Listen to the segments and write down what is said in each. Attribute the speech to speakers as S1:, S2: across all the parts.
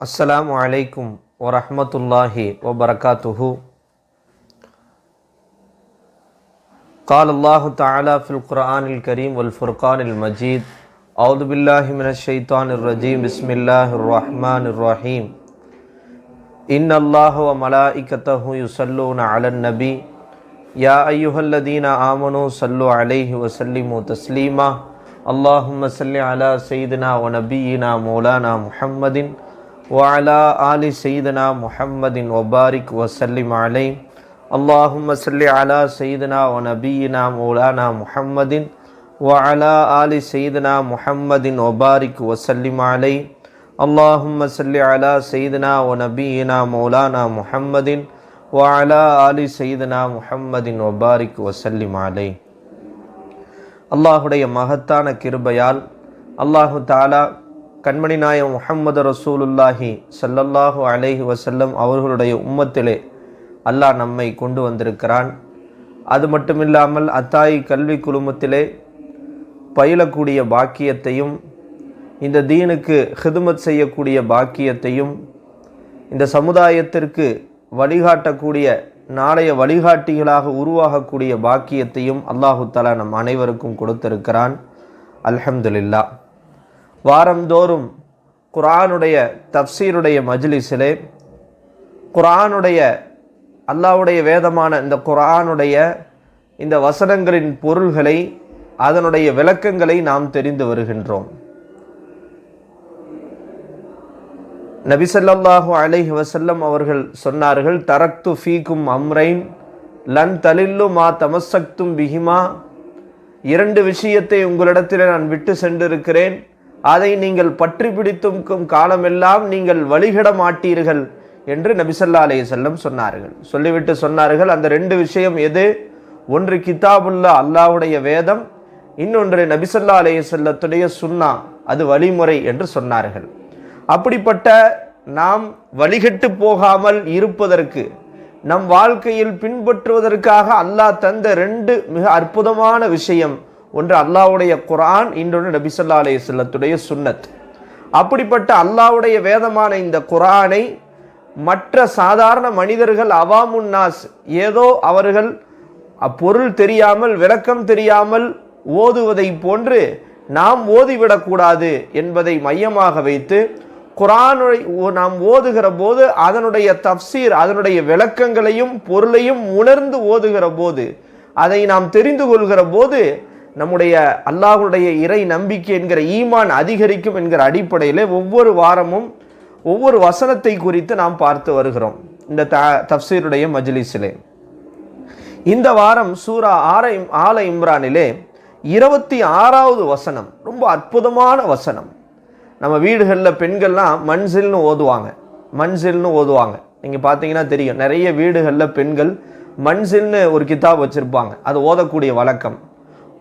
S1: السلام علیکم ورحمۃ اللہ وبرکاتہ۔ قال اللہ تعالیٰ فی القرآن الکریم والفرقان المجید۔ اعوذ باللہ من الشیطان الرجیم۔ بسم اللہ الرحمن الرحیم۔ ان اللہ و ملائکتہ یصلون علی النبی۔ یا ایہا الذین آمنوا صلو علیہ وسلم تسلیمہ۔ اللہم صلی علی سیدنا و نبینا مولانا محمدٍ۔ وعلى آل سيدنا محمد وبارك وسلم عليه اللهم صل على سيدنا ونبينا مولانا محمد وعلى آل سيدنا محمد وبارك وسلم عليه اللهم صل على سيدنا ونبينا مولانا محمد وعلى آل سيدنا محمد وبارك وسلم عليه அல்லாஹுடைய மகத்தான கிருபையால் அல்லாஹு தாலா கண்மணி நாயம் முஹம்மது ரசூலுல்லாஹி சல்லல்லாஹு அலைஹி வசல்லம் அவர்களுடைய உம்மத்திலே அல்லாஹ் நம்மை கொண்டு வந்திருக்கிறான். அது மட்டுமில்லாமல் அத்தாயி கல்வி குழுமத்திலே பயிலக்கூடிய பாக்கியத்தையும் இந்த தீனுக்கு ஹிதுமத் செய்யக்கூடிய பாக்கியத்தையும் இந்த சமுதாயத்திற்கு வழிகாட்டக்கூடிய நாளைய வழிகாட்டிகளாக உருவாகக்கூடிய பாக்கியத்தையும் அல்லாஹு தலா நம் அனைவருக்கும் கொடுத்திருக்கிறான். அல்ஹம்துலில்லா வாரந்தோறும் குரானுடைய தப்சீருடைய மஜ்லிஸிலே குரானுடைய அல்லாஹ்வுடைய வேதமான இந்த குரானுடைய இந்த வசனங்களின் பொருள்களை அதனுடைய விளக்கங்களை நாம் தெரிந்து வருகின்றோம். நபிசல்லாஹு அலைஹி வசல்லம் அவர்கள் சொன்னார்கள் தரக்து ஃபீக்கும் அம்ரைன் லன் தலில்லு மா தமசக்தும் பிஹிமா இரண்டு விஷயத்தை உங்களிடத்தில் நான் விட்டு சென்றிருக்கிறேன் அதை நீங்கள் பற்றி பிடித்தும் காலமெல்லாம் நீங்கள் வழிகிட மாட்டீர்கள் என்று நபிசல்லா அலைஹி செல்லம் சொன்னார்கள். சொல்லிவிட்டு சொன்னார்கள் அந்த ரெண்டு விஷயம் எது? ஒன்று கிதாபுல்லா அல்லாவுடைய வேதம். இன்னொன்று நபிசல்லா அலைஹி செல்லத்துடைய சுன்னா அது வழிமுறை என்று சொன்னார்கள். அப்படிப்பட்ட நாம் வழிகட்டு போகாமல் இருப்பதற்கு நம் வாழ்க்கையில் பின்பற்றுவதற்காக அல்லாஹ் தந்த ரெண்டு மிக அற்புதமான விஷயம் ஒன்று அல்லாஹ்வுடைய குரான் இன்னொன்று நபிசல்லா அலைய செல்லத்துடைய சுன்னத். அப்படிப்பட்ட அல்லாவுடைய வேதமான இந்த குரானை மற்ற சாதாரண மனிதர்கள் அவாமுன்னாஸ் ஏதோ அவர்கள் அப்பொருள் தெரியாமல் விளக்கம் தெரியாமல் ஓதுவதை போன்று நாம் ஓதிவிடக்கூடாது என்பதை மையமாக வைத்து குரானை நாம் ஓதுகிற போது அதனுடைய தப்சீர் அதனுடைய விளக்கங்களையும் பொருளையும் உணர்ந்து ஓதுகிற போது அதை நாம் தெரிந்து கொள்கிற போது நம்முடைய அல்லாஹுடைய இறை நம்பிக்கை என்கிற ஈமான் அதிகரிக்கும் என்கிற அடிப்படையில் ஒவ்வொரு வாரமும் ஒவ்வொரு வசனத்தை குறித்து நாம் பார்த்து வருகிறோம். இந்த த தப்சீருடைய மஜ்லிஸிலே இந்த வாரம் சூரா ஆர ஆல இம்ரானிலே இருபத்தி ஆறாவது வசனம். ரொம்ப அற்புதமான வசனம். நம்ம வீடுகளில் பெண்கள்லாம் மண்சில்னு ஓதுவாங்க. மண்சில்னு ஓதுவாங்க. நீங்கள் பார்த்தீங்கன்னா தெரியும். நிறைய வீடுகளில் பெண்கள் மண்சில்னு ஒரு கிதாப் வச்சுருப்பாங்க. அது ஓதக்கூடிய வழக்கம்.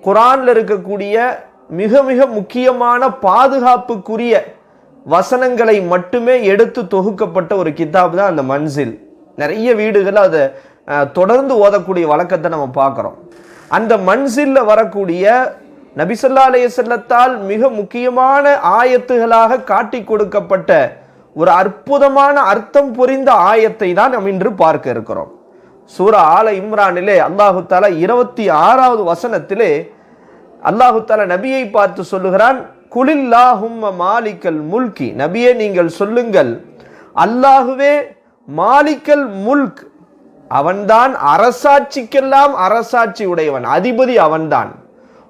S1: குரானில் இருக்கக்கூடிய மிக மிக முக்கியமான பாதுகாப்புக்குரிய வசனங்களை மட்டுமே எடுத்து தொகுக்கப்பட்ட ஒரு கிதாப் தான் அந்த மன்சில். நிறைய வீடுகளில் அதை தொடர்ந்து ஓதக்கூடிய வழக்கத்தை நம்ம பார்க்குறோம். அந்த மன்சில்ல வரக்கூடிய நபிசல்லா அலைய செல்லத்தால் மிக முக்கியமான ஆயத்துகளாக காட்டி கொடுக்கப்பட்ட ஒரு அற்புதமான அர்த்தம் புரிந்த ஆயத்தை தான் நாம் இன்று பார்க்க இருக்கிறோம். சூரா ஆல இம்ரானிலே அல்லாஹு தாலா இருபத்தி ஆறாவது வசனத்திலே அல்லாஹு தாலா நபியை பார்த்து சொல்லுகிறான் குலில்லாஹும் மாலிக்கல் முல்கி. நபியே நீங்கள் சொல்லுங்கள் அல்லாஹுவே மாலிக்கல் முல்க். அவன்தான் அரசாட்சிக்கெல்லாம் அரசாட்சி உடையவன் அதிபதி அவன்தான்.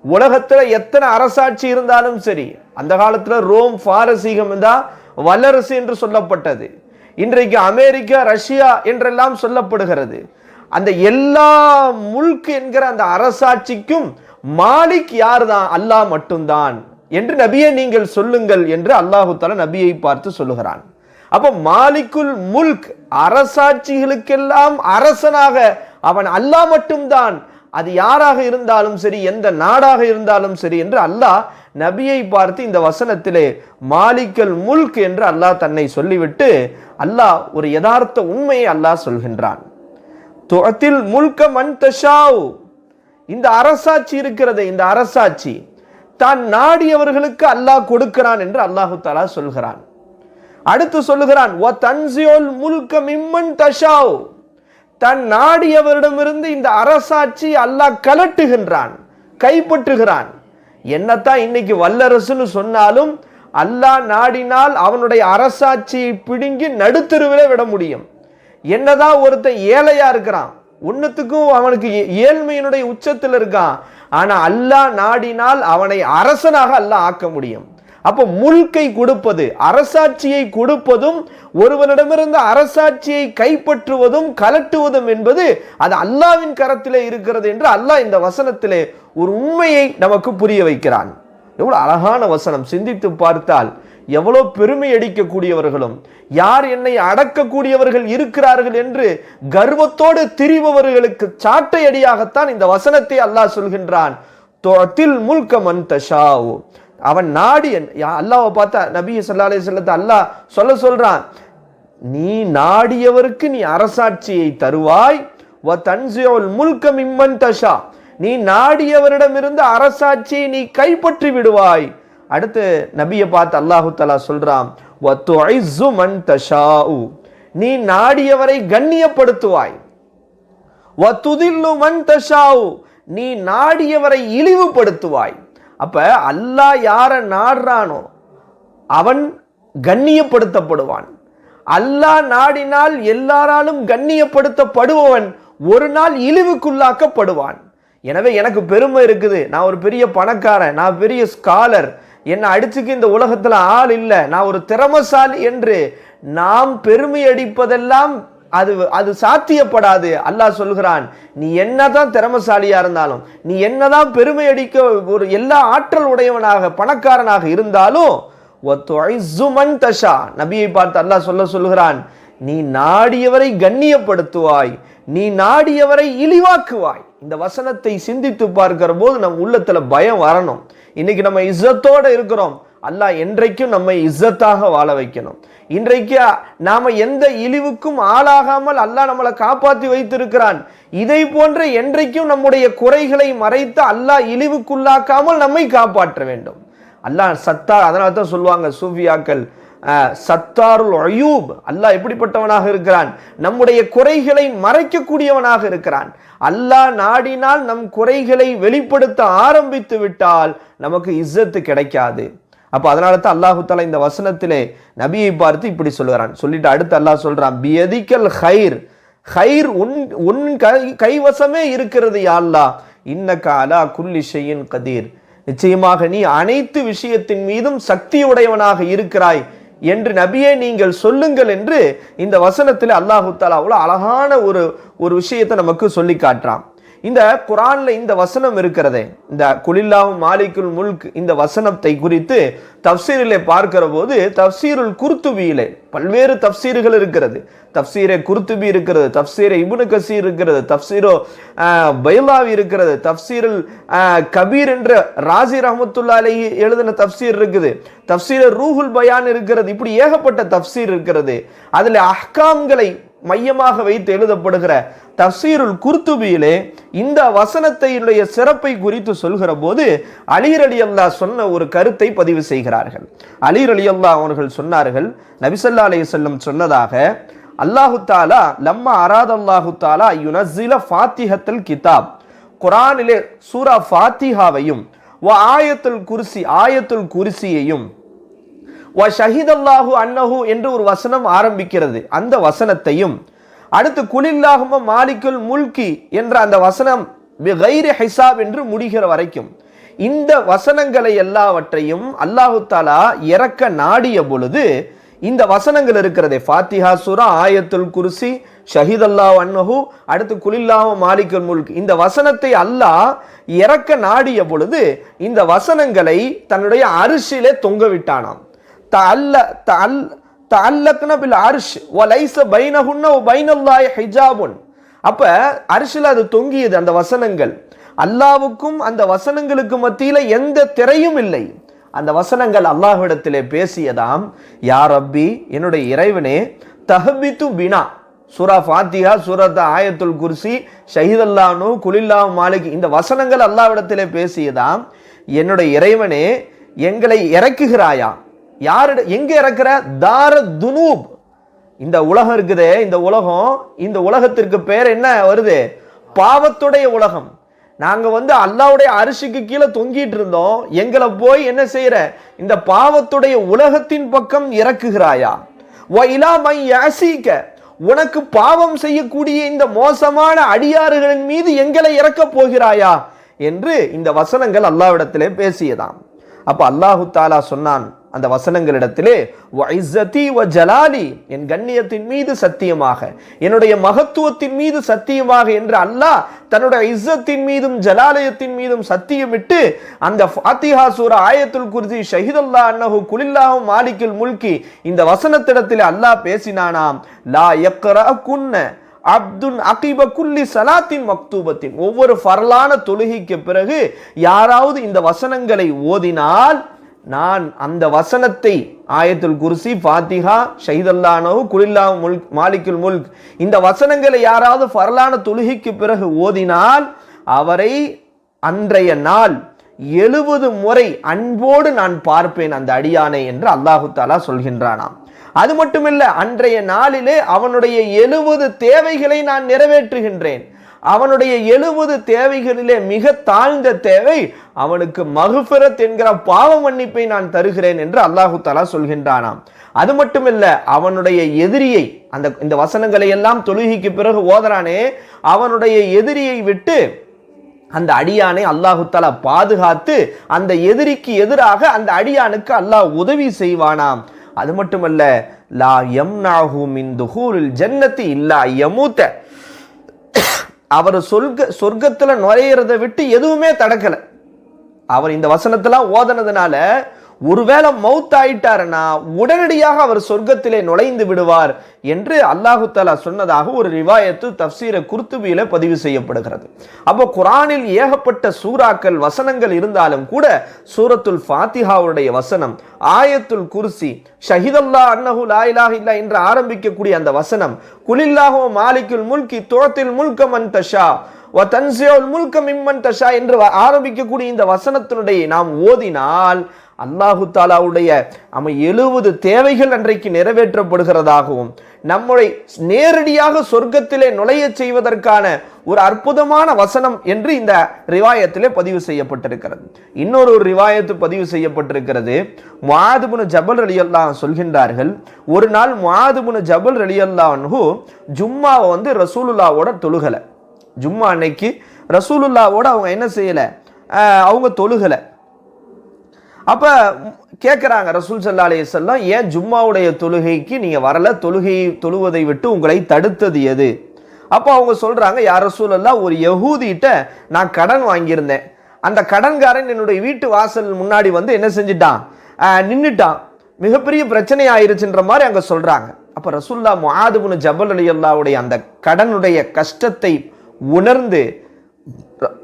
S1: உலகத்துல எத்தனை அரசாட்சி இருந்தாலும் சரி அந்த காலத்தில் ரோம் பாரசீகம் தான் வல்லரசு என்று சொல்லப்பட்டது. இன்றைக்கு அமெரிக்கா ரஷ்யா என்றெல்லாம் சொல்லப்படுகிறது. அந்த எல்லா முல்க் என்கிற அந்த அரசாட்சிக்கும் மாலிக் யார் தான் அல்லாஹ் மட்டும்தான். என்று நபியை நீங்கள் சொல்லுங்கள் என்று அல்லாஹு தால நபியை பார்த்து சொல்லுகிறான். அப்போ மாலிக்குல் முல்க் அரசாட்சிகளுக்கெல்லாம் அரசனாக அவன் அல்லாஹ் மட்டும்தான். அது யாராக இருந்தாலும் சரி எந்த நாடாக இருந்தாலும் சரி என்று அல்லாஹ் நபியை பார்த்து இந்த வசனத்திலே மாலிக்கல் முல்க் என்று அல்லாஹ் தன்னை சொல்லிவிட்டு அல்லாஹ் ஒரு யதார்த்த உண்மையை அல்லாஹ் சொல்கின்றான். துவத்தில் முல்க மன் தஷாவ். இந்த அரசாட்சி இருக்கிறது இந்த அரசாட்சி. தான் நாடியவர்களுக்கு அல்லாஹ் கொடுக்கிறான் என்று அல்லாஹு தாலா சொல்கிறான். அடுத்து சொல்லுகிறான் ஓ தன்சியுல் முல்க மிம்மன் தஷாவ். தன் நாடியவரிடமிருந்து இந்த அரசாட்சி அல்லாஹ் கலட்டுகின்றான் கைப்பற்றுகிறான். என்னத்தான் இன்னைக்கு வல்லரசுன்னு சொன்னாலும் அல்லாஹ் நாடினால் அவனுடைய அரசாட்சியை பிடுங்கி நடுத்தருவிலே விட முடியும். என்னதான் ஒருத்தன் ஏழையா இருக்கிறான் ஒன்றுத்துக்கும் அவனுக்கு ஏ- ஏழ்மையினுடைய உச்சத்தில் இருக்கான். ஆனால் அல்லாஹ் நாடினால் அவனை அரசனாக அல்லாஹ் ஆக்க முடியும். அப்போ முல்கை கொடுப்பது அரசாட்சியை கொடுப்பதும் ஒருவனிடமிருந்து அரசாட்சியை கைப்பற்றுவதும் கலட்டுவதும் என்பது அது அல்லாவின் கரத்திலே இருக்கிறது என்று அல்லாஹ் இந்த வசனத்திலே ஒரு உண்மையை நமக்கு புரிய வைக்கிறான். எவ்வளோ அழகான வசனம். சிந்தித்து பார்த்தால் எவ்வளோ பெருமை அடிக்கக்கூடியவர்களும் யார் என்னை அடக்கக்கூடியவர்கள் இருக்கிறார்கள் என்று கர்வத்தோடு திரிபவர்களுக்கு சாட்டை அடியாகத்தான் இந்த வசனத்தை அல்லாஹ் சொல்கின்றான். தொத்தில் முல்க மந்தஷாவு அவன் நாடி அல்லாவை பார்த்தா நபி சல்லா அலி சொல்லத்தை அல்லாஹ் சொல்ல சொல்றான் நீ நாடியவருக்கு நீ அரசாட்சியை தருவாய். வ தன்சியுல் முல்க மிம்மன் தஷா. நீ நாடியவரிடமிருந்து அரசாட்சியை நீ கைப்பற்றி விடுவாய். அடுத்து நபியை பார்த்து அல்லாஹு தலா சொல்றான் நீ நாடியவரை கண்ணியப்படுத்துவாய். நீ நாடியவரை இழிவுபடுத்துவாய். அப்ப அல்லாஹ் யார நாடுறானோ அவன் கண்ணியப்படுத்தப்படுவான். அல்லாஹ் நாடினால் எல்லாராலும் கண்ணியப்படுத்தப்படுபவன் ஒரு நாள் இழிவுக்குள்ளாக்கப்படுவான். எனவே எனக்கு பெருமை இருக்குது. நான் ஒரு பெரிய பணக்காரன் நான் பெரிய ஸ்காலர் என்னை அடிச்சுக்கு இந்த உலகத்தில் ஆள் இல்லை. நான் ஒரு திறமசாலி என்று நாம் பெருமை அடிப்பதெல்லாம் அது அது சாத்தியப்படாது. அல்லாஹ் சொல்கிறான் நீ என்னதான் திறமசாலியாக இருந்தாலும் நீ என்னதான் பெருமை அடிக்க ஒரு எல்லா ஆற்றல் உடையவனாக பணக்காரனாக இருந்தாலும் ஒத்துழைசு தஷா. நபியை பார்த்து அல்லாஹ் சொல்ல சொல்கிறான் நீ நாடியவரை கண்ணியப்படுத்துவாய் நீ நாடியவரை இழிவாக்குவாய். இந்த வசனத்தை சிந்தித்து பார்க்கிற போது நம் உள்ளத்துல பயம் வரணும். இன்னைக்கு நம்ம இஸ்ஸத்தோட இருக்கிறோம். அல்லாஹ் என்றைக்கும் நம்மை இஸ்ஸத்தாக வாழ வைக்கணும். இன்றைக்கு நாம எந்த இழிவுக்கும் ஆளாகாமல் அல்லாஹ் நம்மளை காப்பாற்றி வைத்திருக்கிறான். இதை போன்ற என்றைக்கும் நம்முடைய குறைகளை மறைத்து அல்லாஹ் இழிவுக்குள்ளாக்காமல் நம்மை காப்பாற்ற வேண்டும். அல்லாஹ் சத்தா அதனால தான் சொல்லுவாங்க சூஃபியாக்கள் சத்தாருல் அயூப் அல்லாஹ் எப்படிப்பட்டவனாக இருக்கிறான்? நம்முடைய குறைகளை மறைக்கக்கூடியவனாக இருக்கிறான். அல்லாஹ் நாடினால் நம் குறைகளை வெளிப்படுத்த ஆரம்பித்து விட்டால் நமக்கு இஸ்ஸத்து கிடைக்காது. அப்போ அதனால தான் அல்லாஹு தஆலா இந்த வசனத்திலே நபியை பார்த்து இப்படி சொல்லுகிறான். சொல்லிட்டு அடுத்து அல்லாஹ் சொல்கிறான் பியதிக்கல் ஹைர் ஹைர் உன் உன் கை கைவசமே இருக்கிறது யா அல்லாஹ். அலா குல்லி ஷையின் கதீர். நிச்சயமாக நீ அனைத்து விஷயத்தின் மீதும் சக்தியுடையவனாக இருக்கிறாய். என்று நபியே நீங்கள் சொல்லுங்கள் என்று இந்த வசனத்தில் அல்லாஹு தாலா அவ்வளோ அழகான ஒரு ஒரு விஷயத்தை நமக்கு சொல்லி காட்டுறான். இந்த குரானில் இந்த வசனம் இருக்கிறதே. இந்த குலில்லாவும் மாலிக்குல் முல்க் இந்த வசனத்தை குறித்து தப்சீரிலே பார்க்கிற போது தப்சீருல் குர்த்துபியிலே பல்வேறு தப்சீர்கள் இருக்கிறது. தப்சீரே குர்த்துபி இருக்கிறது தப்சீரே இபுனு கசீர் இருக்கிறது தப்சீரோ பைலாவி இருக்கிறது தப்சீரில் கபீர் என்ற ராசி ரஹமத்துல்லா அலி எழுதின தப்சீர் இருக்குது. தப்சீர ரூஹுல் பயான் இருக்கிறது இப்படி ஏகப்பட்ட தப்சீர் இருக்கிறது. அதில் அஹ்காம்களை மையமாக வைத்து எழுதப்படுகிற தஃசீருல் குர்துபியிலே இந்த வசனத்தையுடைய சிறப்பை குறித்து சொல்கிற போது அலீர் அலி அல்லா சொன்ன ஒரு கருத்தை பதிவு செய்கிறார்கள். அலீர் அலி அல்லா அவர்கள் சொன்னார்கள் நபிசல்லா அலைஹி செல்லம் சொன்னதாக அல்லாஹு தாலா லம்மா அராத் அல்லாஹு தாலா யுனசில ஃபாத்திஹத்தல் கிதாப். குரானிலே சூரா ஃபாத்திஹாவையும் வ ஆயத்துல் குர்சி ஆயத்துல் குர்சியையும் வ ஷஹிதல்லாஹு அன்னஹு என்று ஒரு வசனம் ஆரம்பிக்கிறது. அந்த வசனத்தையும் அடுத்து குலில்லாஹும மாலிக்குல் முல்கி என்ற அந்த வசனம் கைரி ஹிசாப் என்று முடிகிற வரைக்கும். இந்த வசனங்களை எல்லாவற்றையும் அல்லாஹு தாலா இறக்க நாடிய பொழுது இந்த வசனங்கள் இருக்கிறதே ஃபாத்திஹா சூரா ஆயத்துல் குருசி ஷஹீத் அல்லாஹ் அன்னஹு அடுத்து குலில்லாஹு மாலிக்குல் முல்க் இந்த வசனத்தை அல்லாஹ் இறக்க நாடிய பொழுது இந்த வசனங்களை தன்னுடைய அரிசியிலே தொங்க விட்டானாம். தஅல்ல தஅல் தஅல்லக்ன பில் அர்ஷ் வலைஸ பைனஹுன்ன வ பைனல்லாஹி ஹிஜாபுன். அப்போ அரிசில் அது தொங்கியது அந்த வசனங்கள். அல்லாவுக்கும் அந்த வசனங்களுக்கு மத்தியில் எந்த திரையும் இல்லை. அந்த வசனங்கள் அல்லாஹ்விடத்திலே பேசியதாம் யார் அப்பி என்னுடைய இறைவனே தஹபித்து பினா. சூரா ஃபாத்தியா சூரத் ஆயத்துல் குர்சி ஷஹீதல்லானு குலில்லா மாலிக் இந்த வசனங்கள் அல்லாவிடத்திலே பேசியதாம் என்னுடைய இறைவனே எங்களை இறக்குகிறாயா? யாரு எங்க இறக்குற? தார துனூப் இந்த உலகம் இருக்குது. இந்த உலகம் இந்த உலகத்திற்கு பேர் என்ன? வருது. பாவத்துடைய உலகம். நாங்கள் வந்து அல்லாவுடைய அரிசிக்கு கீழே தொங்கிட்டு இருந்தோம். எங்களை போய் என்ன செய்யற இந்த பாவத்துடைய உலகத்தின் பக்கம் இறக்குகிறாயா? ஒயிலா மை யாசிக்க உனக்கு பாவம் செய்யக்கூடிய இந்த மோசமான அடியாறுகளின் மீது எங்களை இறக்கப் போகிறாயா? என்று இந்த வசனங்கள் அல்லாவிடத்திலே பேசியதாம். அப்போ அல்லாஹு தாலா சொன்னான் அந்த வசனங்களிடத்திலே வ ஜலாலி என் கண்ணியத்தின் மீது சத்தியமாக என்னுடைய மகத்துவத்தின் மீது சத்தியமாக என்று அல்லாஹ் தன்னுடைய இஸ்ஸத்தின் மீதும் ஜலாலயத்தின் மீதும் சத்தியமிட்டு அந்த ஃபாத்திஹா சூர ஆயத்துல் குருதி ஷஹிதல்லா அன்னஹு குலில்லாஹும் மாலிக்கில் முல்கி இந்த வசனத்திடத்திலே அல்லாஹ் பேசினானாம் லா யக்ரா குன்ன அப்துன் அகிப குல்லி சலாத்தின் மக்தூபத்தின். ஒவ்வொரு பரலான தொழுகைக்கு பிறகு யாராவது இந்த வசனங்களை ஓதினால் நான் அந்த வசனத்தை ஆயத்துல் குர்சி ஃபாத்திஹா ஷஹீதல்லானோ குலில்லா முல்க் மாலிக்குல் முல்க் இந்த வசனங்களை யாராவது ஃபரலான தொழுகைக்கு பிறகு ஓதினால் அவரை அன்றைய நாள் எழுபது முறை அன்போடு நான் பார்ப்பேன் அந்த அடியானை என்று அல்லாஹு தாலா சொல்கின்றானாம். அது மட்டுமில்ல அன்றைய நாளிலே அவனுடைய எழுபது தேவைகளை நான் நிறைவேற்றுகின்றேன். அவனுடைய எழுபது தேவைகளிலே மிக தாழ்ந்த தேவை அவனுக்கு மகுஃபிரத் என்கிற பாவ மன்னிப்பை நான் தருகிறேன் என்று அல்லாஹு தாலா சொல்கின்றானாம். அது மட்டுமில்ல அவனுடைய எதிரியை அந்த இந்த வசனங்களை எல்லாம் தொழுகிக்கு பிறகு ஓதறானே அவனுடைய எதிரியை விட்டு அந்த அடியானை அல்லாஹு தாலா பாதுகாத்து அந்த எதிரிக்கு எதிராக அந்த அடியானுக்கு அல்லாஹ் உதவி செய்வானாம். அது மட்டுமல்ல லா யம்னாஹு மின் துஹூரில் ஜன்னத்தி இல்லா யமூத்த. அவர் சொர்க்க சொர்க்கத்தில் நுழையிறதை விட்டு எதுவுமே தடக்கலை. அவர் இந்த வசனத்தெல்லாம் ஓதனதுனால ஒருவேளை மவுத் ஆயிட்டாருன்னா உடனடியாக அவர் சொர்க்கத்திலே நுழைந்து விடுவார் என்று அல்லாஹு தாலா சொன்னதாக ஒரு ரிவாயத்து தப்சீர குர்த்துபியில பதிவு செய்யப்படுகிறது. அப்போ குரானில் ஏகப்பட்ட சூறாக்கள் வசனங்கள் இருந்தாலும் கூட சூரத்துல் ஃபாத்திஹாவுடைய வசனம் ஆயத்துல் குர்சி ஷஹிதல்லா அன்னஹு லா இலாஹ இல்லா என்று ஆரம்பிக்கக்கூடிய அந்த வசனம் குலில்லாஹோ மாலிக்குல் முல்கி தோத்தில் முல்கம் அன் தஷா முல்க மிம்மன் தஷா என்று ஆரம்பிக்கக்கூடிய இந்த வசனத்தினுடைய நாம் ஓதினால் அல்லாஹு தாலாவுடைய நம்ம எழுபது தேவைகள் அன்றைக்கு நிறைவேற்றப்படுகிறதாகவும் நம்மை நேரடியாக சொர்க்கத்திலே நுழையச் செய்வதற்கான ஒரு அற்புதமான வசனம் என்று இந்த ரிவாயத்திலே பதிவு செய்யப்பட்டிருக்கிறது. இன்னொரு ஒரு ரிவாயத்து பதிவு செய்யப்பட்டிருக்கிறது. முஆதுபுன ஜபல் ரலியல்லா சொல்கின்றார்கள் ஒரு நாள் முஆதுபுன ஜபல் ரலியல்லான்ஹூ ஜும்மாவை வந்து ரசூலுல்லாவோட தொழுகலை. ஜும்மா அன்னைக்கு ரசூலுல்லாவோட அவங்க என்ன செய்யலை? அவங்க தொழுகலை. அப்போ கேட்குறாங்க ரசூல் சல்லா செல்லாம் ஏன் ஜும்மாவுடைய தொழுகைக்கு நீங்கள் வரல? தொழுகை தொழுவதை விட்டு உங்களை தடுத்தது எது? அப்போ அவங்க சொல்கிறாங்க யார் ரசூல் ஒரு யகூதிகிட்ட நான் கடன் வாங்கியிருந்தேன். அந்த கடன்காரன் என்னுடைய வீட்டு வாசல் முன்னாடி வந்து என்ன செஞ்சிட்டான்? நின்றுட்டான் மிகப்பெரிய பிரச்சனை ஆயிருச்சுன்ற மாதிரி அங்கே சொல்கிறாங்க அப்போ ரசூல்லா முஆதுபுன் ஜபல் அலி அல்லாவுடைய அந்த கடனுடைய கஷ்டத்தை உணர்ந்து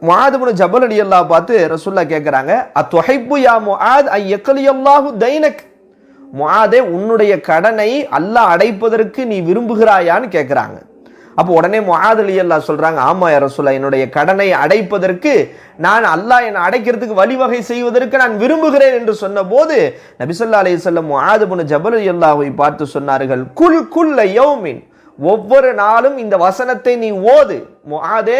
S1: முஆதுபுன் ஜபல் அலி அல்லா பார்த்து ரசுல்லா கேட்குறாங்க அத்தொகைப்பு யா முஆத் ஐ யக்கலியல்லாஹு தைனக்? முஆதே உன்னுடைய கடனை அல்லாஹ் அடைப்பதற்கு நீ விரும்புகிறாயான்னு கேட்குறாங்க அப்போ உடனே முஆத் அலி அல்லா சொல்கிறாங்க ஆமா யா ரசுல்லா என்னுடைய கடனை அடைப்பதற்கு நான் அல்லாஹ் என்னை அடைக்கிறதுக்கு வழிவகை செய்வதற்கு நான் விரும்புகிறேன் என்று சொன்னபோது நபிசல்லா அலி சொல்லம் முஆத் ஜபல் அலி அல்லாஹை பார்த்து சொன்னார்கள் குல் குல்ல யௌமின் ஒவ்வொரு நாளும் இந்த வசனத்தை நீ ஓது. முஆதே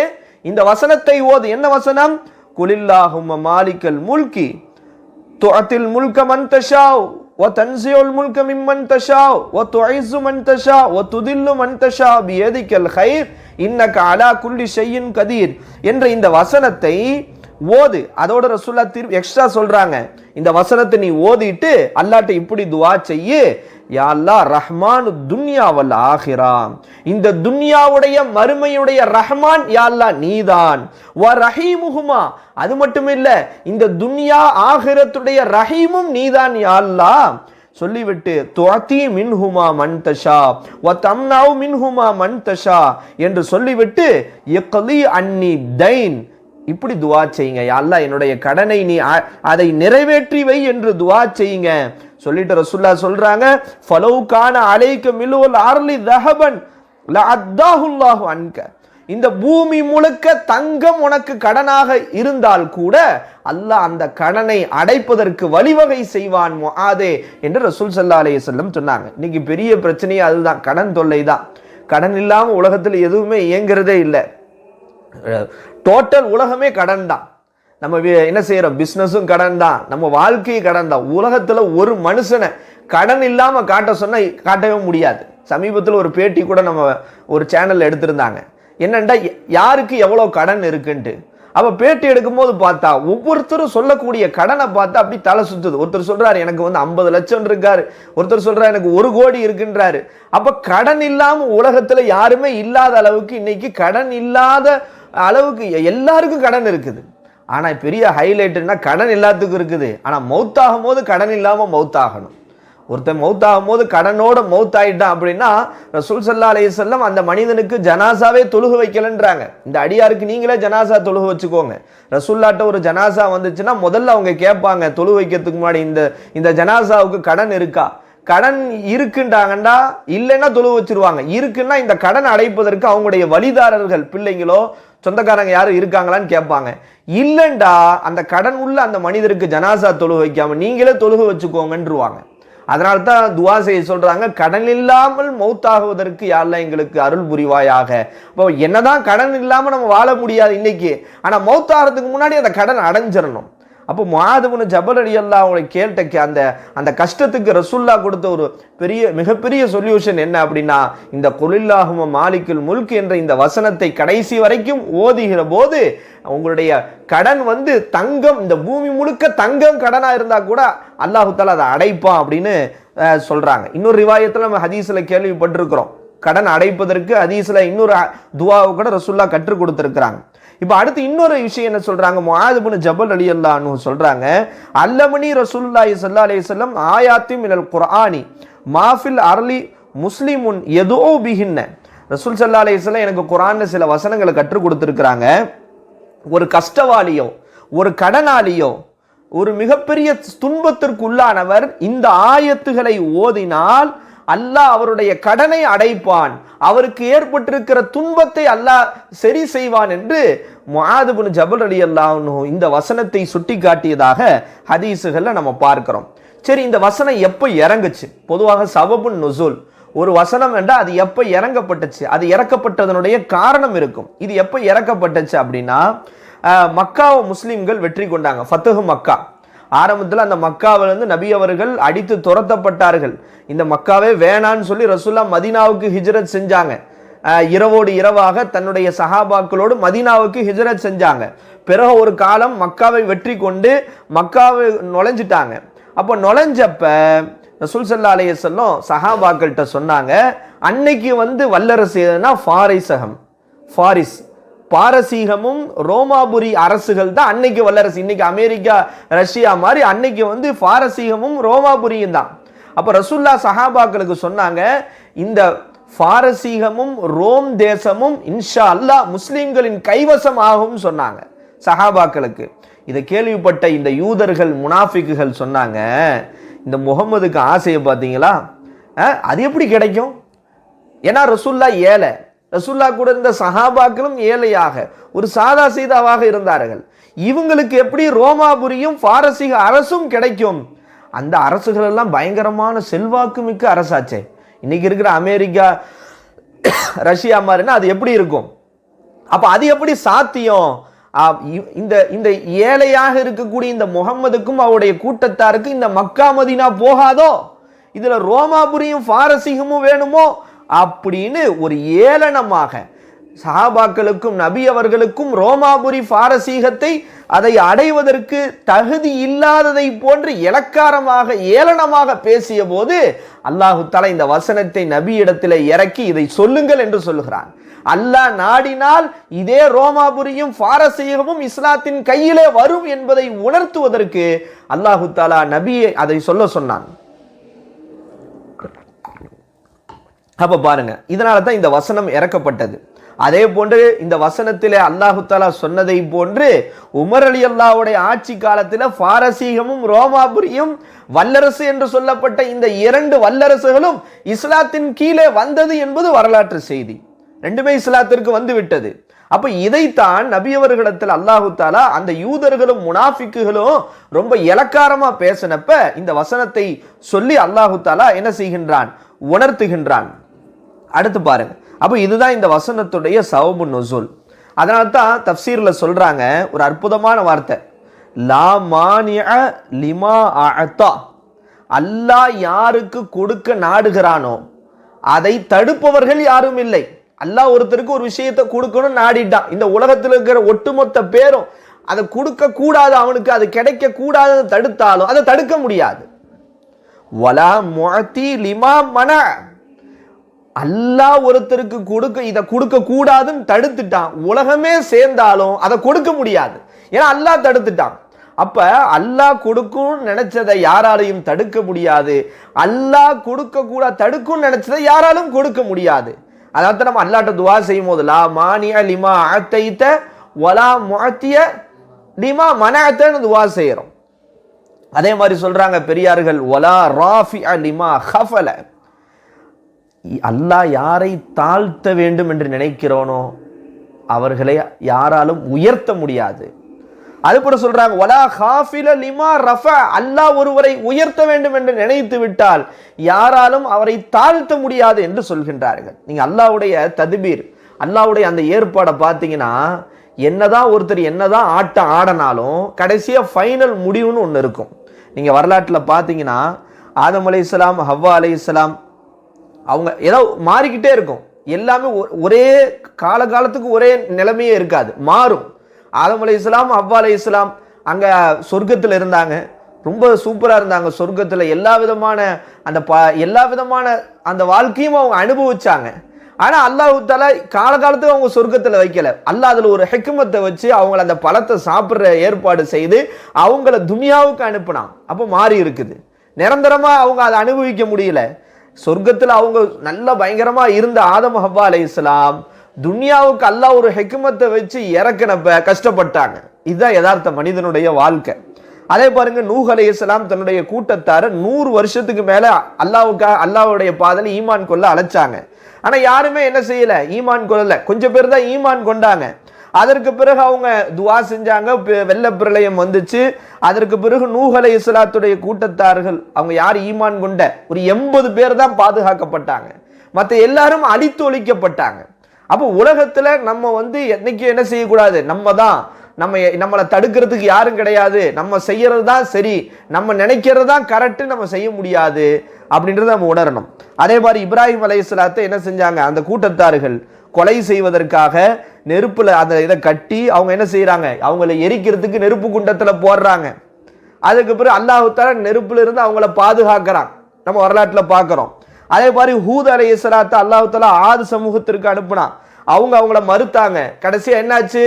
S1: இந்த வசனத்தை ஓது. என்ன வசனம்? குலில்லாஹும் மாலிக்கல் முல்கி துஅத்தில் முல்க மன் தஷாவ் வ தன்சியுல் முல்க மிம்மன் தஷாவ் வ துஐஸு மன் தஷா வ துதில்லு மன் தஷா பியதிக்கல் ஹைர் இன்னக அலா குல்லி ஷையின் கதீர். என்ற இந்த வசனத்தை ஓது. அதோட ரசூல்லா திரு எக்ஸ்ட்ரா சொல்றாங்க. இந்த வசனத்தை நீ ஓதிட்டு அல்லாட்ட இப்படி துவா செய்யு. யாழ்லா ரஹ்மான் துன்யாவல் வல் இந்த துன்யாவுடைய மறுமையுடைய ரஹ்மான் யாழ்லா நீதான். வ ரஹீமுகுமா அது மட்டும் இல்லை இந்த துன்யா ஆகிரத்துடைய ரஹீமும் நீதான் யா சொல்லிவிட்டு துவத்தி மின்ஹுமா மன் தஷா. வ தம்னாவு மின்ஹுமா மன் தஷா. என்று சொல்லிவிட்டு எக்கலி அன்னி தைன். இப்படி துவா செய்யுங்க. அல்லா அல்லாஹ் என்னுடைய கடனை நீ அதை நிறைவேற்றி வை என்று துவா செய்யுங்க. சொல்லிட்டு ரசுல்லா சொல்றாங்க ஃபலவுக்கான அலைக்கு அலைக்க மிலுவல் ஆர்லி தஹபன் ல அத்தாஹுல்லாஹு அன்க. இந்த பூமி முழுக்க தங்கம் உனக்கு கடனாக இருந்தால் கூட அல்லாஹ் அந்த கடனை அடைப்பதற்கு வழிவகை செய்வான் அதே என்று ரசூல் சல்லா அலைய செல்லம் சொன்னாங்க. இன்னைக்கு பெரிய பிரச்சனையே அதுதான். கடன் தொல்லை தான். கடன் இல்லாமல் உலகத்தில் எதுவுமே இயங்குறதே இல்லை. டோட்டல் உலகமே கடன் தான் நம்ம என்ன செய்கிறோம் பிஸ்னஸும் கடன் தான் நம்ம வாழ்க்கையும் கடன் தான் உலகத்தில் ஒரு மனுஷனை கடன் இல்லாமல் காட்ட சொன்னால் காட்டவே முடியாது. சமீபத்தில் ஒரு பேட்டி கூட நம்ம ஒரு சேனலில் எடுத்திருந்தாங்க. என்னென்னா யாருக்கு எவ்வளோ கடன் இருக்குன்ட்டு? அப்போ பேட்டி எடுக்கும்போது பார்த்தா ஒவ்வொருத்தரும் சொல்லக்கூடிய கடனை பார்த்தா அப்படி தலை சுற்றுது ஒருத்தர் சொல்கிறார் எனக்கு வந்து ஐம்பது லட்சம் இருக்கார். ஒருத்தர் சொல்கிறார் எனக்கு ஒரு கோடி இருக்குன்றாரு. அப்போ கடன் இல்லாமல் உலகத்தில் யாருமே இல்லாத அளவுக்கு இன்னைக்கு கடன் இல்லாத அளவுக்கு எல்லாருக்கும் கடன் இருக்குது. ஆனால் பெரிய ஹைலைட்டுன்னா கடன் எல்லாத்துக்கும் இருக்குது. ஆனால் மௌத்தாகும் போது கடன் இல்லாமல் மௌத்தாகணும். ஒருத்தன் மௌத்தாகும் போது கடனோட மௌத் ஆயிட்டான் அப்படின்னா ரசூல் சல்லா அலைஹிஸ்ஸல்லம் அந்த மனிதனுக்கு ஜனாசாவே தொழுகு வைக்கலன்றாங்க. இந்த அடியாருக்கு நீங்களே ஜனாசா தொழுகு வச்சுக்கோங்க. ரசூல்லாட்ட ஒரு ஜனாசா வந்துச்சுன்னா முதல்ல அவங்க கேட்பாங்க தொழு வைக்கிறதுக்கு முன்னாடி இந்த இந்த ஜனாசாவுக்கு கடன் இருக்கா? கடன் இருக்குன்றாங்கண்டா இல்லைன்னா தொழு வச்சிருவாங்க. இருக்குன்னா இந்த கடன் அடைப்பதற்கு அவங்களுடைய வழிதாரர்கள் பிள்ளைங்களோ சொந்தக்காரங்க யாரும் இருக்காங்களான்னு கேட்பாங்க. இல்லைண்டா அந்த கடன் உள்ள அந்த மனிதருக்கு ஜனாசா தொழு வைக்காம நீங்களே தொழுகு வச்சுக்கோங்கன்றுவாங்க. அதனால தான் துவா செய்ய சொல்கிறாங்க கடன் இல்லாமல் மௌத்தாகுவதற்கு யாரெல்லாம் எங்களுக்கு அருள் புரிவாயாக? இப்போ என்னதான் கடன் இல்லாமல் நம்ம வாழ முடியாது இன்னைக்கு. ஆனால் மௌத்தாகிறதுக்கு முன்னாடி அந்த கடன் அடைஞ்சிடணும் அப்போ மாதவனு ஜபல் அலி அல்லா அவங்களை கேட்ட கே- அந்த அந்த கஷ்டத்துக்கு ரசுல்லா கொடுத்த ஒரு பெரிய மிகப்பெரிய சொல்யூஷன் என்ன அப்படின்னா இந்த கொலில்லாகும மாலிக்குல் முல்க் என்ற இந்த வசனத்தை கடைசி வரைக்கும் ஓதுகிற போது உங்களுடைய கடன் வந்து தங்கம் இந்த பூமி முழுக்க தங்கம் கடனாக இருந்தால் கூட அல்லாஹுத்தால் அதை அடைப்பான் அப்படின்னு சொல்கிறாங்க இன்னொரு ரிவாயத்தில் நம்ம ஹதீஸில் கேள்விப்பட்டிருக்கிறோம். கடன் அடைப்பதற்கு ஹதீஸில் இன்னொரு துவாவை கூட ரசுல்லா கற்றுக் கொடுத்துருக்குறாங்க. இப்போ அடுத்து இன்னொரு விஷயம் என்ன சொல்கிறாங்க முஆதுபுன் ஜபல் அலி அல்லான்னு சொல்கிறாங்க அல்லமணி ரசூலுல்லாஹி சல்லா அலி சொல்லம் ஆயாத்தி மினல் குர்ஆனி மாஃபில் அர்லி முஸ்லிமுன் எதோ பிகின்ன ரசூல் சல்லா அலி சொல்லம் எனக்கு குரான்னு சில வசனங்களை கற்றுக் கொடுத்துருக்குறாங்க. ஒரு கஷ்டவாளியோ ஒரு கடனாளியோ ஒரு மிகப்பெரிய துன்பத்திற்குள்ளானவர் இந்த ஆயத்துகளை ஓதினால் அல்லாஹ் அவருடைய கடனை அடைப்பான். அவருக்கு ஏற்பட்டிருக்கிற துன்பத்தை அல்லாஹ் சரி செய்வான் என்று முஆதுபுன் ஜபல் அலி அல்லாஹ் இந்த வசனத்தை சுட்டி காட்டியதாக ஹதீஸுகள்ல நம்ம பார்க்கிறோம். சரி இந்த வசனம் எப்போ இறங்குச்சு? பொதுவாக சபபுன் நுசூல். ஒரு வசனம் என்றால் அது எப்போ இறங்கப்பட்டுச்சு? அது இறக்கப்பட்டதனுடைய காரணம் இருக்கும். இது எப்போ இறக்கப்பட்டுச்சு அப்படின்னா மக்காவை முஸ்லீம்கள் வெற்றி கொண்டாங்க. ஃபத்துஹு மக்கா. ஆரம்பத்தில் அந்த மக்காவிலிருந்து நபி அவர்கள் அடித்து துரத்தப்பட்டார்கள். இந்த மக்காவே வேணான்னு சொல்லி ரசுல்லா மதீனாவுக்கு ஹிஜ்ரத் செஞ்சாங்க. இரவோடு இரவாக தன்னுடைய சஹாபாக்களோடு மதீனாவுக்கு ஹிஜ்ரத் செஞ்சாங்க. பிறகு ஒரு காலம் மக்காவை வெற்றி கொண்டு மக்காவை நுழைஞ்சிட்டாங்க. அப்போ நுழைஞ்சப்ப ரசூல் சல்லா அலையம் சஹாபாக்கள்கிட்ட சொன்னாங்க அன்னைக்கு வந்து வல்லரசு எதுனா ஃபாரிசகம் ஃபாரிஸ். பாரசீகமும் ரோமாபுரி அரசுகள் தான். அன்னைக்கு வல்லரசு இன்னைக்கு அமெரிக்கா ரஷ்யா மாதிரி அன்னைக்கு வந்து பாரசீகமும் ரோமாபுரியும் தான். அப்போ ரசுல்லா சஹாபாக்களுக்கு சொன்னாங்க இந்த பாரசீகமும் ரோம் தேசமும் இன்ஷா அல்லாஹ் முஸ்லீம்களின் கைவசம் ஆகும் சொன்னாங்க சஹாபாக்களுக்கு. இதை கேள்விப்பட்ட இந்த யூதர்கள் முனாஃபிக்குகள் சொன்னாங்க இந்த முகம்மதுக்கு ஆசையை பார்த்தீங்களா? அது எப்படி கிடைக்கும்? ஏன்னா ரசுல்லா ஏழை. ரசுல்லா கூட இருந்த சஹாபாக்களும் ஏழையாக ஒரு சாதா சீதாவாக இருந்தார்கள். இவங்களுக்கு எப்படி ரோமாபுரியும் பாரசீக அரசும் கிடைக்கும்? அந்த அரசுகள் எல்லாம் பயங்கரமான செல்வாக்கு மிக்க அரசாச்சே. இன்னைக்கு இருக்கிற அமெரிக்கா ரஷ்யா மாதிரினா அது எப்படி இருக்கும்? அப்போ அது எப்படி சாத்தியம்? இந்த இந்த ஏழையாக இருக்கக்கூடிய இந்த முகம்மதுக்கும் அவருடைய கூட்டத்தாருக்கு இந்த மக்கா மதினா போகாதோ? இதில் ரோமாபுரியும் பாரசீகமும் வேணுமோ? அப்படின்னு ஒரு ஏளனமாக சஹாபாக்களுக்கும் நபி அவர்களுக்கும் ரோமாபுரி பாரசீகத்தை அதை அடைவதற்கு தகுதி இல்லாததை போன்று இலக்காரமாக ஏளனமாக பேசிய போது அல்லாஹு தலா இந்த வசனத்தை நபியிடத்தில் இறக்கி இதை சொல்லுங்கள் என்று சொல்லுகிறான் அல்லாஹ் நாடினால் இதே ரோமாபுரியும் பாரசீகமும் இஸ்லாத்தின் கையிலே வரும் என்பதை உணர்த்துவதற்கு அல்லாஹு தாலா நபியை அதை சொல்ல சொன்னான். அப்போ பாருங்கள் இதனால தான் இந்த வசனம் இறக்கப்பட்டது. அதே போன்று இந்த வசனத்தில் அல்லாஹுத்தாலா சொன்னதை போன்று உமர் அலி அல்லாவுடைய ஆட்சி காலத்தில் பாரசீகமும் ரோமாபுரியும் வல்லரசு என்று சொல்லப்பட்ட இந்த இரண்டு வல்லரசுகளும் இஸ்லாத்தின் கீழே வந்தது என்பது வரலாற்று செய்தி. ரெண்டுமே இஸ்லாத்திற்கு வந்து விட்டது அப்ப இதைத்தான் நபியவர்களிடத்தில் அல்லாஹு தாலா அந்த யூதர்களும் முனாஃபிக்குகளும் ரொம்ப இலக்காரமா பேசினப்ப இந்த வசனத்தை சொல்லி அல்லாஹு தாலா என்ன செய்கின்றான்? உணர்த்துகின்றான். அடுத்து பாருங்க. அப்போ இதுதான் இந்த வசனத்துடைய சவபு நொசூல். அதனால தான் தப்சீரில் சொல்கிறாங்க ஒரு அற்புதமான வார்த்தை. லா மானிய லிமா அத்தா அல்லாஹ் யாருக்கு கொடுக்க நாடுகிறானோ அதை தடுப்பவர்கள் யாரும் இல்லை. அல்லாஹ் ஒருத்தருக்கு ஒரு விஷயத்தை கொடுக்கணும் நாடிட்டான். இந்த உலகத்தில் இருக்கிற ஒட்டுமொத்த பேரும் அதை கொடுக்கக்கூடாது அவனுக்கு அது கிடைக்க தடுத்தாலும் அதை தடுக்க முடியாது. வலா முஅத்தி லிமா மன. அல்லாஹ் ஒருத்தருக்கு கொடுக்க இதை கொடுக்க கூடாதுன்னு தடுத்துட்டான். உலகமே சேர்ந்தாலும் அதை கொடுக்க முடியாது. ஏன்னா அல்லாஹ் தடுத்துட்டான். அப்ப அல்லாஹ் கொடுக்கும் நினைச்சதை யாராலையும் தடுக்க முடியாது. அல்லாஹ் கொடுக்க கூட தடுக்கும் நினைச்சதை யாராலும் கொடுக்க முடியாது. அதாவது நம்ம அல்லாட்ட துவா செய்யும் போது லா மானிய லிமா ஆத்தைத்த ஒலா முகத்திய லிமா மனத்தன்னு துவா செய்யறோம் அதே மாதிரி சொல்றாங்க பெரியார்கள் ஒலா ராஃபி லிமா ஹஃபல. அல்லாஹ் யாரை தாழ்த்த வேண்டும் என்று நினைக்கிறோனோ அவர்களை யாராலும் உயர்த்த முடியாது. அது கூட சொல்றாங்க வலா ஹாஃபில லிமா ரஃப. அல்லாஹ் ஒருவரை உயர்த்த வேண்டும் என்று நினைத்து விட்டால் யாராலும் அவரை தாழ்த்த முடியாது என்று சொல்கின்றார்கள். நீங்க அல்லாஹ்வுடைய ததுபீர் அல்லாவுடைய அந்த ஏற்பாடை பார்த்தீங்கன்னா என்னதான் ஒருத்தர் என்னதான் ஆட்டம் ஆடினாலும் கடைசியாக ஃபைனல் முடிவுன்னு ஒன்று இருக்கும். நீங்கள் வரலாற்றில் பார்த்தீங்கன்னா ஆதம் அலை இஸ்லாம் ஹவ்வா அலை இஸ்லாம் அவங்க ஏதோ மாறிக்கிட்டே இருக்கும். எல்லாமே ஒ- ஒரே காலகாலத்துக்கு ஒரே நிலைமையே இருக்காது. மாறும். ஆலம் அலை இஸ்லாம் அவ்வா அலை இஸ்லாம் அங்கே சொர்க்கத்தில் இருந்தாங்க. ரொம்ப சூப்பராக இருந்தாங்க சொர்க்கத்தில். எல்லா விதமான அந்த ப எல்லா விதமான அந்த வாழ்க்கையும் அவங்க அனுபவிச்சாங்க. ஆனால் அல்லாஹு தாலா காலகாலத்துக்கு அவங்க சொர்க்கத்தில் வைக்கல. அல்லாஹ் அதில் ஒரு ஹெக்குமத்தை வச்சு அவங்கள அந்த பழத்தை சாப்பிட்ற ஏற்பாடு செய்து அவங்கள துனியாவுக்கு அனுப்புனான். அப்போ மாறி இருக்குது. நிரந்தரமாக அவங்க அதை அனுபவிக்க முடியல. சொர்க்கத்தில் அவங்க நல்ல பயங்கரமாக இருந்த ஆதம் ஹப்பா அலை இஸ்லாம் துன்யாவுக்கு அல்லாஹ் ஒரு ஹெக்குமத்தை வச்சு இறக்குனப்ப கஷ்டப்பட்டாங்க. இதுதான் யதார்த்த மனிதனுடைய வாழ்க்கை. அதே பாருங்க நூஹ் அலை இஸ்லாம் தன்னுடைய கூட்டத்தார நூறு வருஷத்துக்கு மேல அல்லாவுக்காக அல்லாஹ்வுடைய பாதல ஈமான் கொள்ள அழைச்சாங்க. ஆனா யாருமே என்ன செய்யல? ஈமான் கொள்ளல. கொஞ்சம் பேர் தான் ஈமான் கொண்டாங்க. அதற்கு பிறகு அவங்க துவா செஞ்சாங்க வெள்ள பிரளயம் வந்துச்சு. அதற்கு பிறகு நூகலை இஸ்லாத்துடைய கூட்டத்தார்கள் அவங்க யார் ஈமான் கொண்ட ஒரு எண்பது பேர் தான் பாதுகாக்கப்பட்டாங்க. மற்ற எல்லாரும் அழித்து ஒழிக்கப்பட்டாங்க. அப்போ உலகத்தில் நம்ம வந்து என்னைக்கு என்ன செய்யக்கூடாது? நம்ம தான். நம்ம நம்மளை தடுக்கிறதுக்கு யாரும் கிடையாது. நம்ம செய்கிறது தான் சரி. நம்ம நினைக்கிறது தான் கரெக்டு நம்ம செய்ய முடியாது. அப்படின்றத நம்ம உணரணும். அதே மாதிரி இப்ராஹிம் அலைஹிஸ்ஸலாத்தை என்ன செஞ்சாங்க? அந்த கூட்டத்தார்கள் கொலை செய்வதற்காக நெருப்பில் அந்த இதை கட்டி அவங்க என்ன செய்கிறாங்க அவங்கள எரிக்கிறதுக்கு நெருப்பு குண்டத்தில் போடுறாங்க. அதுக்கு பிறகு அல்லாஹுத்தால நெருப்பில் இருந்து அவங்கள பாதுகாக்கிறான். நம்ம வரலாற்றில் பார்க்குறோம் அதே மாதிரி ஹூத் அலை இஸ்லாத்தை அல்லாஹுத்தாலா ஆறு சமூகத்திற்கு அனுப்புனான். அவங்க அவங்கள மறுத்தாங்க. கடைசியாக என்னாச்சு?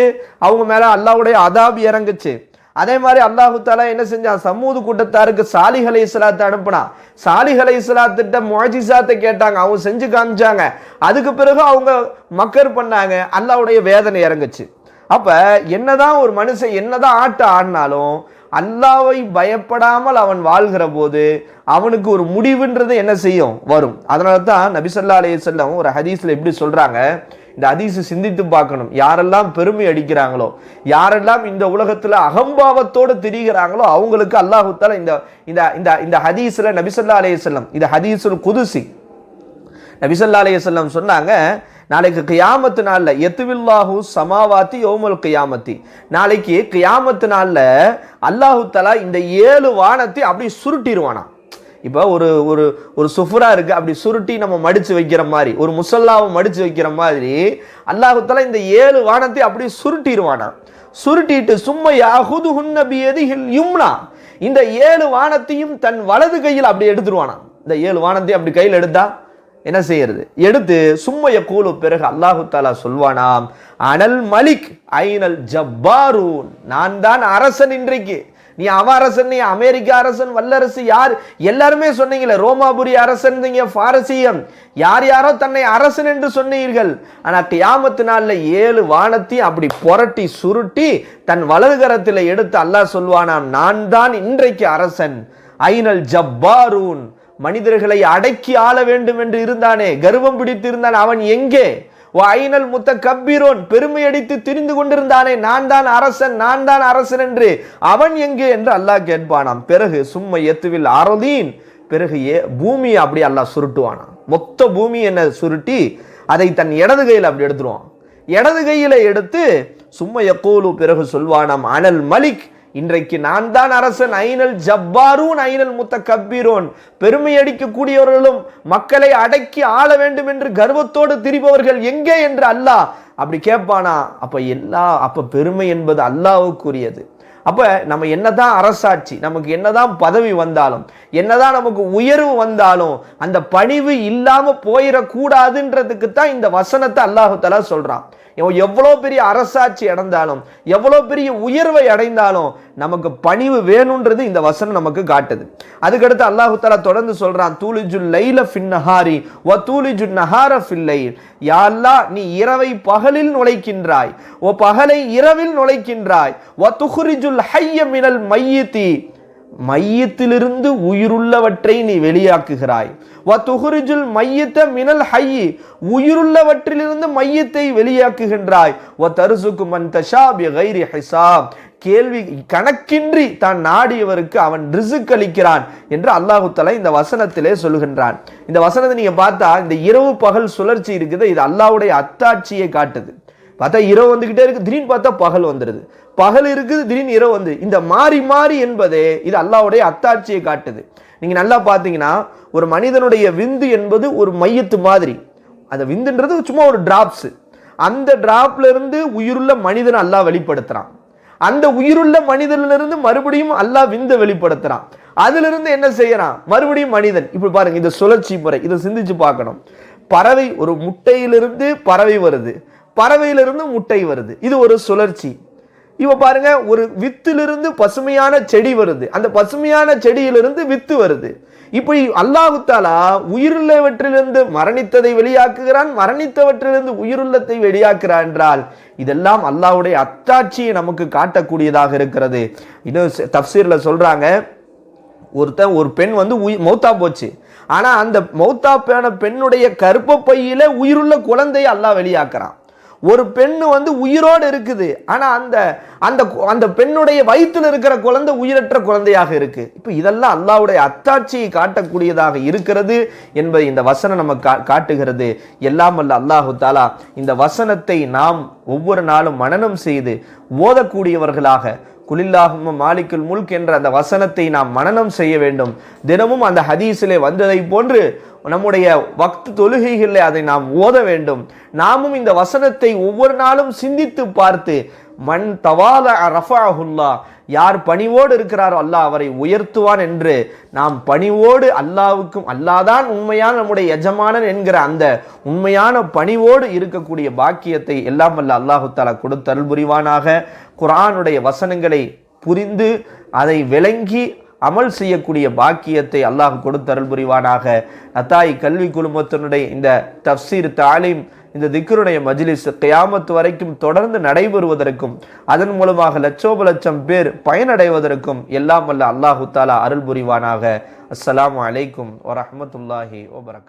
S1: அவங்க மேலே அல்லாவுடைய அதாபி இறங்குச்சு. அதே மாதிரி அல்லாஹு தாலா என்ன செஞ்சான்? சமூது கூட்டத்தாருக்கு சாலிஹ் அலை இஸ்லாத்தை அனுப்புனான். சாலிஹ் அலை இஸ்லாத்திட்ட முஜிசாத்தை கேட்டாங்க. அவங்க செஞ்சு காமிச்சாங்க. அதுக்கு பிறகு அவங்க மக்கர் பண்ணாங்க. அல்லாவுடைய வேதனை இறங்குச்சு. அப்போ என்னதான் ஒரு மனுஷன் என்னதான் ஆட்டம் ஆடினாலும் அல்லாவை பயப்படாமல் அவன் வாழ்கிற போது அவனுக்கு ஒரு முடிவுன்றது என்ன செய்யும்? வரும். அதனால தான் நபிசல்லா செல்லவும் ஒரு ஹதீஸில் எப்படி சொல்கிறாங்க இந்த அதிசு சிந்தித்து பார்க்கணும். யாரெல்லாம் பெருமை அடிக்கிறாங்களோ யாரெல்லாம் இந்த உலகத்தில் அகம்பாவத்தோடு திரிகிறாங்களோ அவங்களுக்கு அல்லாஹுத்தால இந்த இந்த இந்த இந்த ஹதீஸில் நபிசல்லா செல்லம் இந்த ஹதீஸுல் குதுசி நபிசல்லா செல்லம் சொன்னாங்க நாளைக்கு கியாமத்து நாளில் எத்துவில்லாஹு சமாவாத்தி யோமுல் கியாமத்தி. நாளைக்கு கியாமத்து நாளில் அல்லாஹு தலா இந்த ஏழு வானத்தை அப்படி சுருட்டிடுவானா இப்போ ஒரு ஒரு ஒரு சுஃபரா இருக்கு அப்படி சுருட்டி நம்ம மடிச்சு வைக்கிற மாதிரி ஒரு முசல்லாவை மடிச்சு வைக்கிற மாதிரி அல்லாஹு இந்த ஏழு வானத்தை அப்படியே சுருட்டிடுவானா சுருட்டிட்டு சும்மா யாகுது ஹுன்னபியதில் யும்னா இந்த ஏழு வானத்தையும் தன் வலது கையில் அப்படி எடுத்துருவானா? இந்த ஏழு வானத்தையும் அப்படி கையில் எடுத்தா என்ன செய்யறது? எடுத்து சும்மைய கூலு பிறகு அல்லாஹு தாலா சொல்வானாம் அனல் மலிக் ஐனல் ஜப்பாரூன். நான் தான் அரசன் இன்றைக்கு. நீ அவ அரசன் நீ அமெரிக்க அரசன் வல்லரசு யார்? எல்லாருமே சொன்னீங்களே ரோமாபுரி அரசன் பாரசீகம். யார் யாரோ தன்னை அரசன் என்று சொன்னீர்கள். ஆனால் கியாமத்து நாளில் ஏழு வானத்தையும் அப்படி புரட்டி சுருட்டி தன் வலது கரத்தில் எடுத்து அல்லாஹ் சொல்வானாம் நான் தான் இன்றைக்கு அரசன். ஐனல் ஜப்பாரூன். மனிதர்களை அடக்கி ஆள வேண்டும் என்று இருந்தானே கர்வம் பிடித்து இருந்தான் அவன் எங்கே? ஐனல் முத்த கப்பீரோன் பெருமை அடித்து திரிந்து கொண்டிருந்தானே நான் தான் அரசன் நான் தான் அரசன் என்று அவன் எங்கே என்று அல்லாஹ் கேட்பானாம். பிறகு சும்மா எத்துவில் அறதீன் பிறகு ஏ பூமியை அப்படி அல்லாஹ் சுருட்டுவானாம். மொத்த பூமி என்ன சுருட்டி அதை தன் இடது கையில் அப்படி எடுத்துருவான். இடது கையில் எடுத்து சும்மா எப்போலு பிறகு சொல்வானாம் அனல் மலிக் இன்றைக்கு நான் தான் அரசன் ஐநல் ஜப்பாரூன் ஐநல் முத்த கப்பீரோன் பெருமை அடிக்கக்கூடியவர்களும் மக்களை அடக்கி ஆள வேண்டும் என்று கர்வத்தோடு திரிபவர்கள் எங்கே என்று அல்லாஹ் அப்படி கேட்பானா? அப்ப எல்லா அப்ப பெருமை என்பது அல்லாவுக்குரியது அப்ப நம்ம என்னதான் அரசாட்சி நமக்கு என்னதான் பதவி வந்தாலும் என்னதான் நமக்கு உயர்வு வந்தாலும் அந்த பணிவு இல்லாம போயிடக்கூடாதுன்றதுக்கு தான் இந்த வசனத்தை அல்லாஹு தலா சொல்றான். இவன் எவ்வளோ பெரிய அரசாட்சி அடைந்தாலும் எவ்வளோ பெரிய உயர்வை அடைந்தாலும் நமக்கு பணிவு வேணுன்றது இந்த வசனம் நமக்கு காட்டுது. அதுக்கடுத்து அல்லாஹு தாலா தொடர்ந்து சொல்கிறான் தூளிஜு லைல ஃபின்னஹாரி ஒ தூலிஜுல் நஹார ஃபில்லை யா நீ இரவை பகலில் நுழைக்கின்றாய். ஓ பகலை இரவில் நுழைக்கின்றாய். ஒ துஹ்ரிஜுல் ஹையமினல் மினல் மையத்திலிருந்து உயிருள்ளவற்றை நீ வெளியாக்குகிறாய். வ மையத்த மினல் ஹையி உயிருள்ளவற்றிலிருந்து மையத்தை வெளியாக்குகின்றாய். வ தருசுக்கு மன் தஷா கைரி ஹிசாப். கேள்வி கணக்கின்றி தான் நாடியவருக்கு அவன் ரிசுக் அளிக்கிறான் என்று அல்லாஹு தலா இந்த வசனத்திலே சொல்கின்றான் இந்த வசனத்தை நீங்க பார்த்தா இந்த இரவு பகல் சுழற்சி இருக்குது இது அல்லாஹ்வுடைய அத்தாட்சியை காட்டுது. பார்த்தா இரவு வந்துக்கிட்டே இருக்குது திடீர்னு பார்த்தா பகல் வந்துடுது பகல் இருக்குது திடீர்னு இரவு வந்து இந்த மாறி மாறி என்பதே இது அல்லாவுடைய அத்தாட்சியை காட்டுது. நீங்கள் நல்லா பார்த்தீங்கன்னா ஒரு மனிதனுடைய விந்து என்பது ஒரு மையத்து மாதிரி. அந்த விந்துன்றது சும்மா ஒரு ட்ராப்ஸு அந்த ட்ராப்லேருந்து உயிருள்ள மனிதனை அல்லாஹ் வெளிப்படுத்துகிறான் அந்த உயிருள்ள மனிதனிலிருந்து மறுபடியும் அல்லாஹ் விந்து வெளிப்படுத்துகிறான் அதிலிருந்து என்ன செய்யறான்? மறுபடியும் மனிதன். இப்படி பாருங்க இந்த சுழற்சி முறை இதை சிந்திச்சு பார்க்கணும். பறவை ஒரு முட்டையிலிருந்து பறவை வருது. பறவையிலிருந்து முட்டை வருது. இது ஒரு சுழற்சி. இப்போ பாருங்க ஒரு வித்திலிருந்து பசுமையான செடி வருது. அந்த பசுமையான செடியிலிருந்து வித்து வருது. இப்படி அல்லாஹுத்தாலா உயிருள்ளவற்றிலிருந்து மரணித்ததை வெளியாக்குகிறான் மரணித்தவற்றிலிருந்து உயிருள்ளத்தை வெளியாக்குறான் என்றால் இதெல்லாம் அல்லாஹ்வுடைய அத்தாட்சியை நமக்கு காட்டக்கூடியதாக இருக்கிறது. இன்னும் தப்சீரில் சொல்கிறாங்க ஒருத்தன் ஒரு பெண் வந்து உயி மௌத்தா போச்சு. ஆனால் அந்த மௌத்தா போன பெண்ணுடைய கருப்பப்பையில் உயிருள்ள குழந்தையை அல்லாஹ் வெளியாக்குறான். ஒரு பெண்ணு வந்து உயிரோடு இருக்குது. ஆனால் அந்த அந்த அந்த பெண்ணுடைய வயிற்றில் இருக்கிற குழந்தை உயிரற்ற குழந்தையாக இருக்கு. இப்போ இதெல்லாம் அல்லாவுடைய அத்தாட்சியை காட்டக்கூடியதாக இருக்கிறது என்பதை இந்த வசனம் நமக்கு கா- காட்டுகிறது. எல்லாம் அல்ல அல்லாஹு தாலா இந்த வசனத்தை நாம் ஒவ்வொரு நாளும் மனனம் செய்து ஓதக்கூடியவர்களாக குலில்லாகும் மாலிக்குல் முல்க் என்ற அந்த வசனத்தை நாம் மனனம் செய்ய வேண்டும். தினமும் அந்த ஹதீஸிலே வந்ததை போன்று நம்முடைய வக்து தொழுகைகளில் அதை நாம் ஓத வேண்டும். நாமும் இந்த வசனத்தை ஒவ்வொரு நாளும் சிந்தித்து பார்த்து மண் தவாத ரஃபாஹுல்லா யார் பணிவோடு இருக்கிறாரோ அல்லாஹ் அவரை உயர்த்துவான் என்று நாம் பணிவோடு அல்லாவுக்கும் அல்லாதான் உண்மையான நம்முடைய எஜமானன் என்கிற அந்த உண்மையான பணிவோடு இருக்கக்கூடிய பாக்கியத்தை எல்லாம் வல்ல அல்லாஹு தாலா கொடுத்தருள் புரிவானாக. குரானுடைய வசனங்களை புரிந்து அதை விளங்கி அமல் செய்யக்கூடிய பாக்கியத்தை அல்லாஹ் கொடுத்தருள் புரிவானாக. அத்தாய் கல்வி குழுமத்தினுடைய இந்த தப்சீர் தாலீம் இந்த திக்ருடைய மஜ்லிஸ் கியாமத்து வரைக்கும் தொடர்ந்து நடைபெறுவதற்கும் அதன் மூலமாக லட்சோப லட்சம் பேர் பயனடைவதற்கும் எல்லாம் வல்ல அல்லாஹு தாலா அருள் புரிவானாக. அஸ்லாம் அலைக்கும் வரமத்துல்லாஹி வபரகாத்துஹு